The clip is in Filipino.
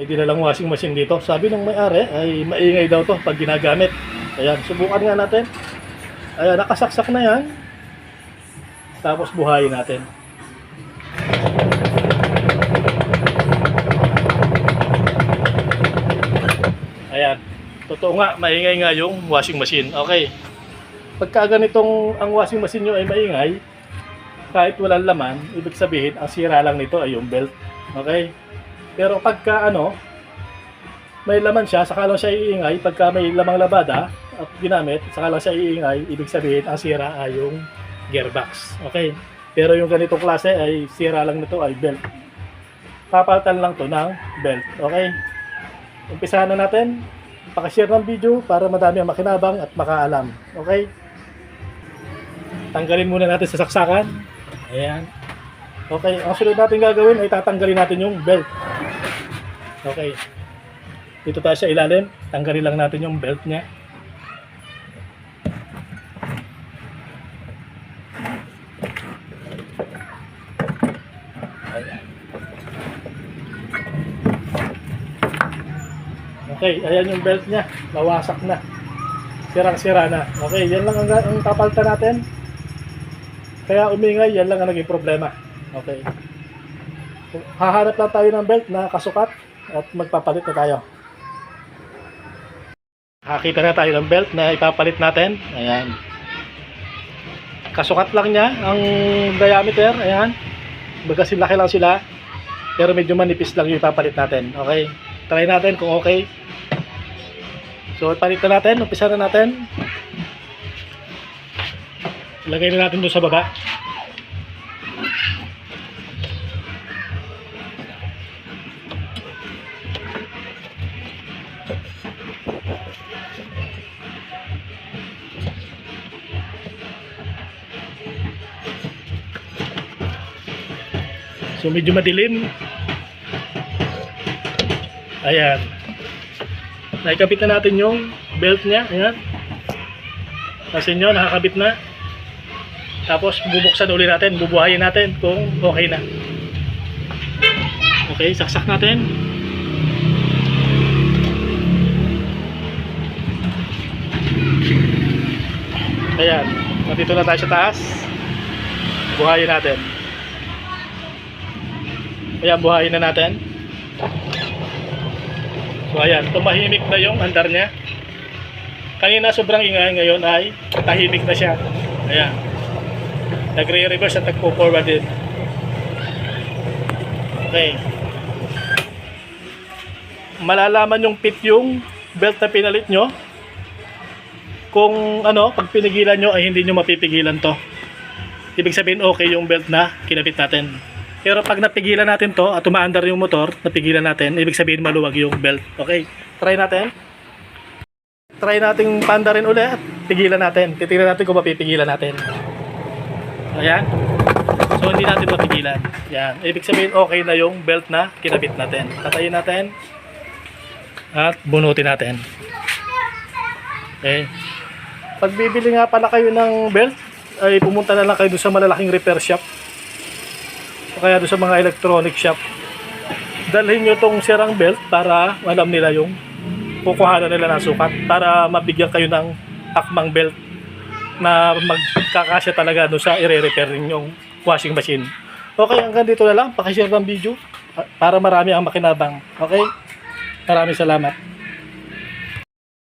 May dinalang washing machine dito. Sabi ng may-ari ay maingay daw to pag ginagamit. Ayan, subukan nga natin. Ayan, nakasaksak na yan. Tapos buhayin natin. Ayan. Totoo nga, maingay nga yung washing machine. Okay. Pagka ganitong ang washing machine nyo ay maingay, kahit walang laman, ibig sabihin, ang sira lang nito ay yung belt. Okay? Pero pagka ano, may laman siya, saka lang siya iingay. Pagka may lamang labada at ginamit, saka lang siya iingay, ibig sabihin, ang sira ay yung gearbox. Okay? Pero yung ganitong klase ay sira lang nito ay belt. Papalitan lang to ng belt. Okay? Umpisahan na natin. Pakishare ng video para madami ang makinabang at makaalam. Okay? Tanggalin muna natin sa saksakan. Ayan. Okay, ang sunod natin gagawin ay tatanggalin natin yung belt. Okay. Dito tayo sa ilalim. Tanggalin lang natin yung belt niya. Okay, ayan yung belt niya. Nawasak na. Sirang-sira na. Okay, yan lang ang, ang kapalitan natin. Kaya umingay, yan lang ang naging problema. Okay. Hahanap lang tayo ng belt na kasukat at magpapalit na tayo. Nakakita na tayo ng belt na ipapalit natin. Ayan. Kasukat lang niya ang diameter. Ayan. Magkasi laki lang sila. Pero medyo manipis lang yung ipapalit natin. Okay. Try natin kung okay. So, palit na natin. Umpisa na natin. Ilagay na natin doon sa baba. So medyo madilim. Ayan. Naikabit na natin yung belt niya. Ayan. Kasi nyo, nakakabit na. Tapos bubuksan uli natin, bubuhayin natin kung okay na. Okay, saksak natin. Ayan, nandito na tayo sa taas. Buhayin natin. Ayan, buhayin na natin. So ayan, tumahimik na yung andar niya. Kanina sobrang ingay, ngayon ay tahimik na siya. Ayan. Nagre-reverse at nagpo-forward din. Okay. Malalaman yung pit yung belt na pinalit nyo. Kung ano, pag pinigilan nyo ay hindi nyo mapipigilan to. Ibig sabihin okay yung belt na kinabit natin. Pero pag napigilan natin to at umaandar yung motor, napigilan natin, ibig sabihin maluwag yung belt. Okay, try natin. Try nating pandarin ulit at pigilan natin. Titignan natin kung mapipigilan natin. Ayan. So hindi natin mapigilan. Yan. Ibig sabihin okay na yung belt na kinabit natin. Tatayin natin. At bunutin natin. Okay. Pag bibili nga pala kayo ng belt, ay pumunta na lang kayo sa malalaking repair shop. O kaya doon sa mga electronic shop. Dalhin nyo tong sirang belt para alam nila yung kukuhanan nila ng sukat para mabigyan kayo ng akmang belt na magkakasya talaga doon sa i-repair yung washing machine. Okay, hanggang dito na lang. Pakishare ng video ah, para marami ang makinabang. Okay? Maraming salamat.